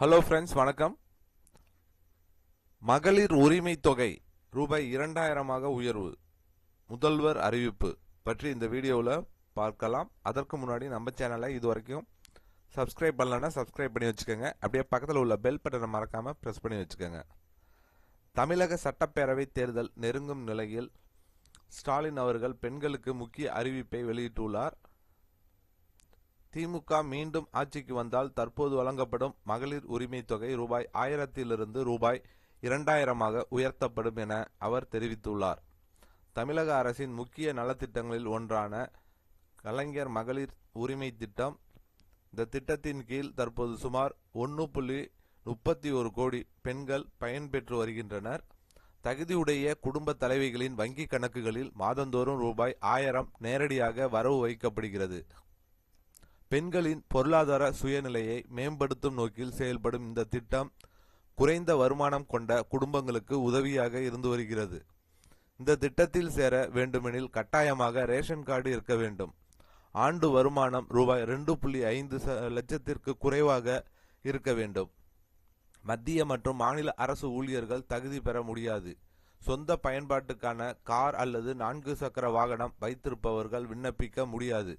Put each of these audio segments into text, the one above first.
Hello friends வணக்கம். மகளிர் உரிமை தொகை ரூபாய் இரண்டாயிரமாக உயர்வு. முதல்வர் அறிவிப்பு பற்றி இந்த வீடியோவில் பார்க்கலாம். அதற்கு முன்னாடி நம்ம சேனலை இது வரைக்கும் சப்ஸ்கிரைப் பண்ணலன்னா சப்ஸ்கிரைப் பண்ணி வச்சுக்கோங்க. அப்படியே பக்கத்தில் உள்ள பெல் பட்டனை மறக்காமல் ப்ரெஸ் பண்ணி வச்சுக்கோங்க. தமிழக சட்டப்பேரவை தேர்தல் நெருங்கும் நிலையில் ஸ்டாலின் அவர்கள் பெண்களுக்கு முக்கிய அறிவிப்பை வெளியிட்டுள்ளார். திமுக மீண்டும் ஆட்சிக்கு வந்தால் தற்போது வழங்கப்படும் மகளிர் உரிமை தொகை ரூபாய் ஆயிரத்திலிருந்து ரூபாய் இரண்டாயிரமாக உயர்த்தப்படும் என அவர் தெரிவித்துள்ளார். தமிழக அரசின் முக்கிய நலத்திட்டங்களில் ஒன்றான கலைஞர் மகளிர் உரிமை திட்டம் இந்த திட்டத்தின் கீழ் தற்போது சுமார் ஒன்று புள்ளி முப்பத்தி ஒரு கோடி பெண்கள் பயன்பெற்று வருகின்றனர். தகுதியுடைய குடும்ப தலைவிகளின் வங்கி கணக்குகளில் மாதந்தோறும் ரூபாய் ஆயிரம் நேரடியாக வரவு வைக்கப்படுகிறது. பெண்களின் பொருளாதார சுயநிலையை மேம்படுத்தும் நோக்கில் செயல்படும் இந்த திட்டம் குறைந்த வருமானம் கொண்ட குடும்பங்களுக்கு உதவியாக இருந்து வருகிறது. இந்த திட்டத்தில் சேர வேண்டுமெனில் கட்டாயமாக ரேஷன் கார்டு இருக்க வேண்டும். ஆண்டு வருமானம் ரூபாய் ரெண்டு புள்ளி ஐந்து லட்சத்திற்கு குறைவாக இருக்க வேண்டும். மத்திய மற்றும் மாநில அரசு ஊழியர்கள் தகுதி பெற முடியாது. சொந்த பயன்பாட்டுக்கான கார் அல்லது நான்கு சக்கர வாகனம் வைத்திருப்பவர்கள் விண்ணப்பிக்க முடியாது.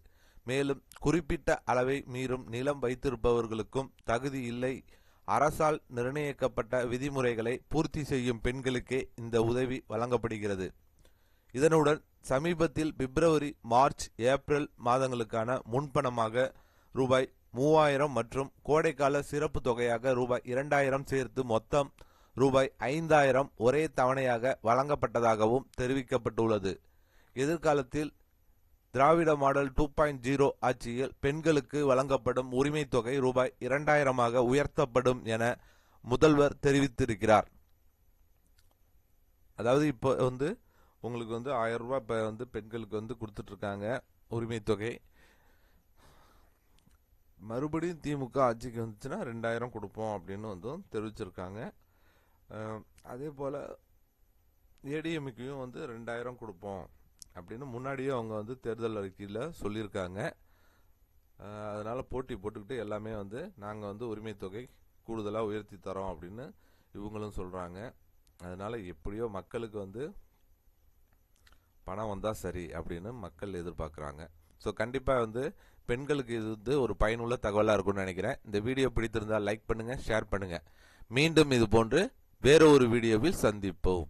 மேலும் குறிப்பிட்ட அளவை மீறும் நிலம் வைத்திருப்பவர்களுக்கும் தகுதி இல்லை. அரசால் நிர்ணயிக்கப்பட்ட விதிமுறைகளை பூர்த்தி செய்யும் பெண்களுக்கே இந்த உதவி வழங்கப்படுகிறது. இதனுடன் சமீபத்தில் பிப்ரவரி மார்ச் ஏப்ரல் மாதங்களுக்கான முன்பணமாக ரூபாய் மூவாயிரம் மற்றும் கோடைக்கால சிறப்பு தொகையாக ரூபாய் இரண்டாயிரம் சேர்த்து மொத்தம் ரூபாய் ஐந்தாயிரம் ஒரே தவணையாக வழங்கப்பட்டதாகவும் தெரிவிக்கப்பட்டுள்ளது. எதிர்காலத்தில் Dravida model two point zero ஆட்சியில் பெண்களுக்கு வழங்கப்படும் உரிமை தொகை ரூபாய் இரண்டாயிரமாக உயர்த்தப்படும் என முதல்வர் தெரிவித்திருக்கிறார். அதாவது இப்போ வந்து உங்களுக்கு வந்து ஆயிரம் ரூபாய் இப்போ வந்து பெண்களுக்கு வந்து கொடுத்துட்ருக்காங்க உரிமை தொகை. மறுபடியும் திமுக ஆட்சிக்கு வந்துச்சுன்னா ரெண்டாயிரம் கொடுப்போம் அப்படின்னு வந்து தெரிவிச்சிருக்காங்க. அதே போல் ஏடிஎம்கேயும் வந்து ரெண்டாயிரம் கொடுப்போம். அப்படின்னு முன்னாடியே அவங்க வந்து தேர்தல் அறிக்கையில் சொல்லியிருக்காங்க. அதனால் போட்டி போட்டுக்கிட்டு எல்லாமே வந்து நாங்கள் வந்து உரிமை தொகை கூடுதலாக உயர்த்தி தரோம் அப்படின்னு இவங்களும் சொல்கிறாங்க அதனால் எப்படியோ மக்களுக்கு வந்து பணம் வந்தால் சரி அப்படின்னு மக்கள் எதிர்பார்க்குறாங்க. ஸோ கண்டிப்பாக வந்து பெண்களுக்கு இது வந்து ஒரு பயனுள்ள தகவலாக இருக்கும்னு நினைக்கிறேன். இந்த வீடியோ பிடித்திருந்தால் லைக் பண்ணுங்கள் ஷேர் பண்ணுங்கள் மீண்டும் இது போன்று வேறு ஒரு வீடியோவில் சந்திப்போம்.